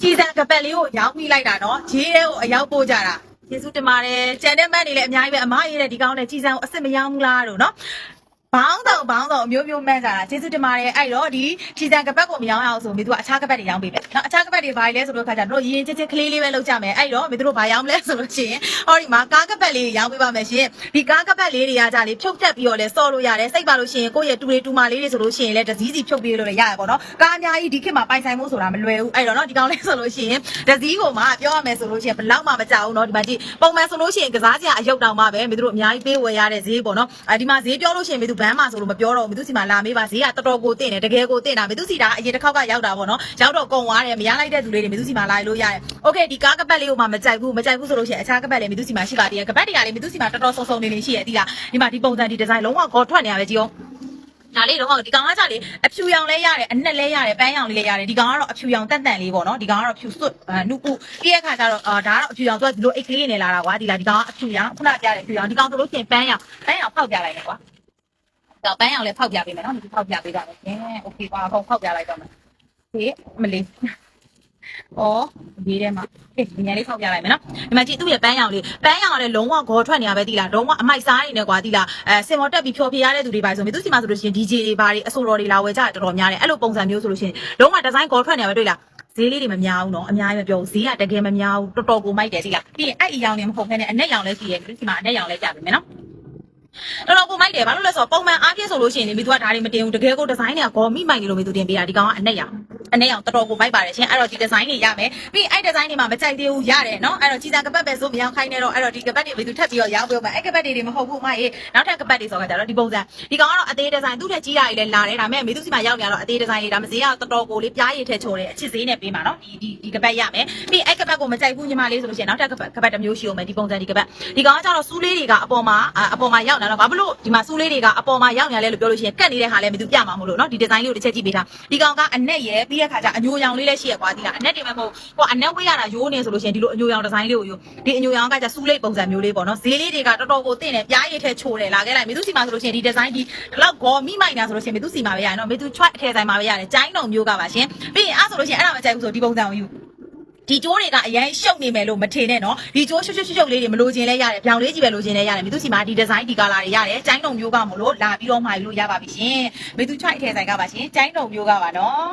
ခြေစံကပတ်လေးကိုရောင်းမိလိုက်တာနော်ဂျေးတဲ့ကိုအရောက်ပို့ကြတာကျေးဇူးတင်ပါတယ်ကြံတဲ့မတ်နေလည်းအများကြီးပဲအမရေးတဲ့ဒီကောင်းတဲ့ခြေစံကိုအစ်စ်မရောင်းဘူးလားလို့နော် ဘောင်းတော့ဘောင်းတော့အမျိုးမျိုးမှန်းကြတာကျေးဇူးတင်ပါတယ်အဲ့တော့ဒီခြေစံကပတ်ကိုမရောင်းအောင်ဆိုမိသူကအခြားကပတ်တွေရောင်းပေးမယ်နော်အခြားကပတ်တွေဘာလဲဆိုတော့ခါကျတော့ရင်ချင်းချင်းကလေးလေးပဲလုပ်ကြမယ်အဲ့တော့မိသူတို့ဘာရောင်းမလဲဆိုလို့ရှိရင်ဟောဒီမှာကားကပတ်လေးရောင်းပေးပါမယ်ရှင်ဒီကားကပတ်လေးတွေကကြလေဖြုတ်တက်ပြီးတော့လဲစော့လို့ရတယ်စိတ်ပါလို့ရှိရင်ကိုယ့်ရဲ့တူလေးတူမလေးတွေဆိုလို့ရှိရင်လဲတစည်းစီဖြုတ်ပေးလို့လည်းရရပါတော့ကားအများကြီးဒီခေတ်မှာပိုင်ဆိုင်မှုဆိုတာမလွယ်ဘူးအဲ့တော့နော်ဒီကောင်လေးဆိုလို့ရှိရင်တစည်းကိုမှပြောရမယ်ဆိုလို့ရှိရင်ဘလောက်မှမကြောက်ဘူးနော်ဒီမှာကြည့်ပုံမှန်ဆိုလို့ရှိရင်ကစားစရာအယုတ်တောင်မှပဲမိသူတို့အများကြီးပေးဝယ်ရတဲ့ဈေးပေါ့နော်အဲဒီမှာဈေးပြောလို့ရှိရင်မိသူဘန်းမှာဆိုလို့မပြောတော့ဘူးမိသူစီမှာလာမေးပါဈေးကတော်တော်ကိုတင့်တယ်တကယ်ကိုတင့်တာမိသူစီတာအရင်တစ်ခေါက်ကရောက်တာပေါ့နော်ရောက်တော့ကုန်သွားတယ်မရလိုက်တဲ့သူလေးတွေမိသူစီမှာလာလို့ရတယ်โอเคဒီကားကပတ်လေးကိုမှမကြိုက်ဘူးမကြိုက်ဘူးဆိုလို့ရှိရင်အခြားကပတ်လေးမိသူစီမှာရှိပါသေးတယ်ကပတ်တွေကလည်းမိသူစီမှာတော်တော်ဆုံဆုံနေနေရှိရသေးလားဒီမှာဒီပုံစံဒီဒီဇိုင်းလုံးဝကောထွက်နေရပဲကြည့်အောင် ဒါလေးတော့ဒီကောင်ကကြလေအဖြူရောင်လဲရတယ်အနက်လဲရတယ်ပန်းရောင်လေးလဲရတယ်ဒီကောင်ကတော့အဖြူရောင်တက်တန်လေးပေါ့နော်ဒီကောင်ကတော့ဖြူစွတ်နုပုပြီးတဲ့အခါကျတော့အာဒါကတော့အဖြူရောင်သူကဒီလိုအိတ်ကလေးနဲ့လာတာကွာဒီလားဒီကောင်ကအဖြူရောင်ခုနပြတယ်ဖြူရောင်ဒီကောင်ဆိုလို့ရှိရင်ပန်းရောင်ပန်းရောင်ဖောက်ပြလိုက်တယ်ကွာ တော့ပန်းရောင်လည်းဖောက်ပြပေးမယ်နော်ဒီဖောက်ပြပေးတာပဲရှင်โอเคကွာအကုန်ဖောက်ပြလိုက်တော့မယ်ဟေးမလေးဩဒီထဲမှာအေးဒီညာလေးဖောက်ပြလိုက်မယ်နော်ဒီမှာကြည့်သူ့ရဲ့ပန်းရောင်လေးပန်းရောင်ကလည်းလုံးဝဂေါ်ထွက်နေရပဲတိလားလုံးဝအမိုက်စားနေနေကွာတိလားအဲစင်မော်တက်ပြီးဖြော်ပြရတဲ့သူတွေပါဆိုမြသူစီမှာဆိုလို့ရှိရင် DJ တွေဘာတွေအဆိုတော်တွေလာဝယ်ကြတယ်တော်တော်များတယ်အဲ့လိုပုံစံမျိုးဆိုလို့ရှိရင်လုံးဝဒီဇိုင်းဂေါ်ထွက်နေရပဲတွေ့လားဈေးလေးတွေမများဘူးเนาะအများကြီးမပြောဘူးဈေးကတကယ်မများဘူးတော်တော်ကိုမိုက်တယ်တိလားပြီးရင်အဲ့အရောင်တွေမဟုတ်ခဲနဲ့အနက်ရောင်လည်းရှိရဲ့ဒီစီမှာအနက်ရောင်လည်းကြပြီမယ်နော်တော်တော်ကို မိုက်တယ်ဘာလို့လဲဆိုတော့ပုံမှန်အားဖြင့်ဆိုလို့ရှိရင်မိသူကဒါတွေမတင်ဘူးတကယ်ကိုဒီဇိုင်းတွေကဂေါ်မိမိုက်နေလို့မိသူတင်ပေးတာဒီကောင်ကအနက်ရောင် အနေအောင်တော်တော်ကိုမိုက်ပါတယ်ရှင်အဲ့တော့ဒီဒီဇိုင်းတွေရမယ်ပြီးအဲ့ဒီဇိုင်းတွေမှာမကြိုက်သေးဘူးရတယ်နော်အဲ့တော့ကြီးစားကပတ်ပဲဆိုမရောက်ခိုင်းနေတော့အဲ့တော့ဒီကပတ်တွေဘယ်သူထပ်ပြီးတော့ရောက်ပြောမှာအဲ့ကပတ်တွေတွေမဟုတ်ဘူးမအေးနောက်ထပ်ကပတ်တွေဆိုတော့ကြတော့ဒီပုံစံဒီကောင်ကတော့အသေးဒီဇိုင်းသူ့ထက်ကြီးတာကြီးလဲလာတယ်ဒါပေမဲ့မေသူစီမှာရောက်နေရတော့အသေးဒီဇိုင်းတွေဒါမစေးရတော်တော်ကိုလေးပြားရည်ထည့်ချိုးတယ်အချစ်စေးနဲ့ပေးမှာနော်ဒီဒီဒီကပတ်ရမယ်ပြီးအဲ့ကပတ်ကိုမကြိုက်ဘူးညီမလေးဆိုလို့ရှိရင်နောက်ထပ်ကပတ်ကပတ်တစ်မျိုးရှိအောင်မယ်ဒီပုံစံဒီကပတ်ဒီကောင်ကကြတော့စူးလေးတွေကအပေါ်မှာအပေါ်မှာရောက်လာတော့ဘာလို့ဒီမှာစူးလေးတွေကအပေါ်မှာရောက်နေလဲလို့ပြောလို့ရှိရင်ကတ်နေတဲ့ဟာလဲမသူပြမှာမဟုတ်လို့နော်ဒီဒီဇိုင်းလေးကိုတစ်ချက်ကြည့်ပေးထားဒီကောင်ကအနက်ရယ်ပြီးတဲ့ခါကျအညိုရောင်လေးလည်းရှိရကွာဒီလားအနက်တင်မဲ့မဟုတ်ဟိုအနက်ဝေးရတာရိုးနေဆိုလို့ရှိရင်ဒီလိုအညိုရောင်ဒီဇိုင်းလေးကိုရိုးဒီအညိုရောင်ကကျစူးလိပ်ပုံစံမျိုးလေးပေါ့နော်ဈေးလေးတွေကတော်တော်ကိုတင့်တယ်ပြားရည်ထဲချိုတယ်လာခဲ့လိုက်မေသူစီမှာဆိုလို့ရှိရင်ဒီဒီဇိုင်းဒီဒီလောက်ဂေါ်မိမိုက်တာဆိုလို့ရှိရင်မေသူစီမှာပဲရတယ်နော်မေသူချွတ်အထည်ဆိုင်မှာပဲရတယ်ကျိုင်းတော်မျိုးကပါရှင်ပြီးရင်အဲ့ဆိုလို့ရှိရင်အဲ့ဒါမကြိုက်ဘူးဆိုဒီပုံစံကိုယူဒီကျိုးတွေကအရင်ရှုပ်နေမယ်လို့မထင်နဲ့နော်ဒီကျိုးရှုပ်ရှုပ်ရှုပ်လေးတွေမလိုချင်လဲရတယ်ပြောင်လေးကြီးပဲလိုချင်လဲရတယ်မိသူစီမှာဒီဒီဇိုင်းဒီကာလာတွေရတယ်ကျိုင်းတုံမျိုးကမလို့လာပြီးတော့မှာယူလို့ရပါပြီရှင်မိသူချိုက်အထည်ဆိုင်ကပါရှင်ကျိုင်းတုံမျိုးကပါနော်